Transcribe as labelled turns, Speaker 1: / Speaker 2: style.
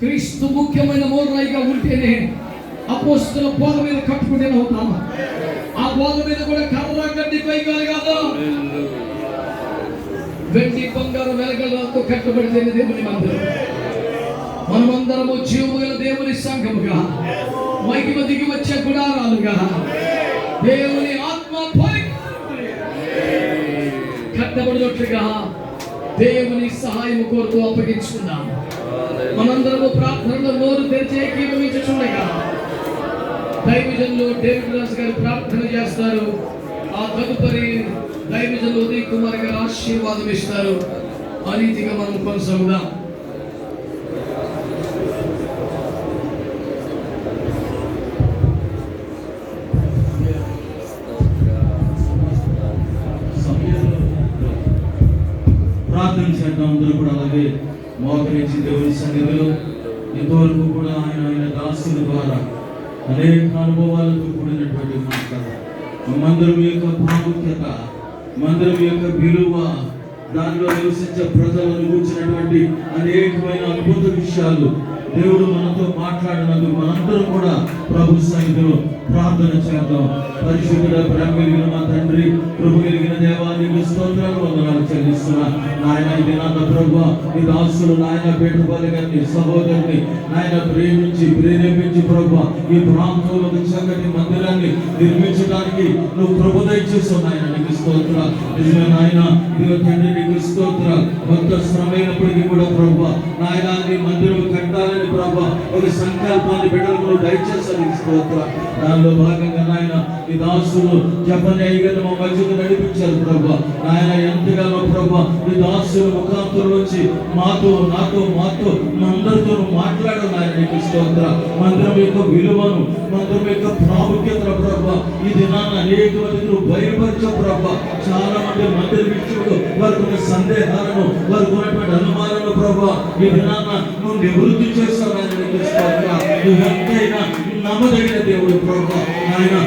Speaker 1: క్రీస్తు ముఖ్యమైన మూలరాయిగా ఉంటేనే అపోస్తుల బోధ మీద కట్టుకునే అవుతాము? ఆ బోధ మీద కూడా కర్ర గడ్డి పైగాలి కాదు వెండి బంగారు వెలగలతో కట్టబడితేనే దేవుని మందిరం. మనమందరము జీవము గల దేవుని సంఘముగా మైకి దిగి వచ్చే గుడారాలుగా దేవుని ఆత్మ కట్టబడినట్లుగా దేవుని సహాయం కోరుతూ అప్పగించుకుందాం. మనందరము ప్రార్థనలో నోరు తెరిచి ఏకీభవించుచుండగా దైవజనులు డేవిడ్ రాజు గారు ప్రార్థన చేస్తారు. ఆ తదుపరి దైవజన్లు ఉదయ్ కుమార్ గారు ఆశీర్వాదం ఇస్తారు. ఆ రీతిగా మనం కొనసాగుదాం.
Speaker 2: ప్రార్థన చేద్దాం. అందరూ కూడా అలాగే మోకరించి దేవుని సన్నిధిలో ఇంతవరకు కూడా ఆయన ఆయన దాసుల ద్వారా అనేక అనుభవాలతో కూడినటువంటి మాట్లాడారు. మందిరం యొక్క ప్రాముఖ్యత మందిరం యొక్క విలువ దానిలో నివసించే ప్రజలను కూర్చున్నటువంటి అనేకమైన అద్భుత విషయాలు దేవుడు మనతో మాట్లాడినందుకు మనందరం కూడా ప్రభు సన్నిధిలో ప్రార్థన చేద్దాం. పరిశుద్ధుడ ప్రేమ కలిగిన మా తండ్రి ప్రభు కలిగిన దేవానికి స్తోత్రాలు వందనాలు చెల్లిస్తున్నా. నాయన ఇది నాన్న ప్రభు ఈ దాసులు నాయన పెట్టుబడి గారిని సహోదరుని నాయన ప్రేమించి ప్రేరేపించి ప్రభు ఈ ప్రాంతంలో చక్కటి మందిరాన్ని నిర్మించి నిర్మించడానికి నువ్వు ప్రభు దయచేసావు నీకు స్తోత్ర. నిజమే నాయన నీ తండ్రి నీకు స్తోత్ర. కొంత శ్రమైనప్పటికీ కూడా ప్రభు నాయన నీ మందిరం కట్టాలని ప్రభు ఒక సంకల్పాన్ని బిడ్డలకు నువ్వు దయచేస్తాను నీకు స్తోత్ర. దానిలో భాగంగా నాయన ఈ దాసులు జపని అయ్యగారు మా మధ్యకు నడిపించారు ప్రభు. నాయన ఎంతగానో ప్రభు ఈ దాసులు ముఖాంతుల నుంచి మాతో నాతో మాతో మా అందరితో మాట్లాడు నాయన నీకు స్తోత్ర. మందిరం యొక్క విలువను మందిరం యొక్క ప్రాముఖ్యత ప్రభు ఈ దినాన్ని అనేక మంది నువ్వు భయపరచవు ప్రభు. చాలా మంది మందిర విషయంలో వారికి ఉన్న సందేహాలను వారికి ఉన్నటువంటి అనుమానాలను ప్రభు. ఈ దినాన్న నువ్వు నివృత్తి చేస్తావు నాయన నువ్వు ఎంతైనా నమ్మదగిన దేవుడు ప్రభు. ఆయన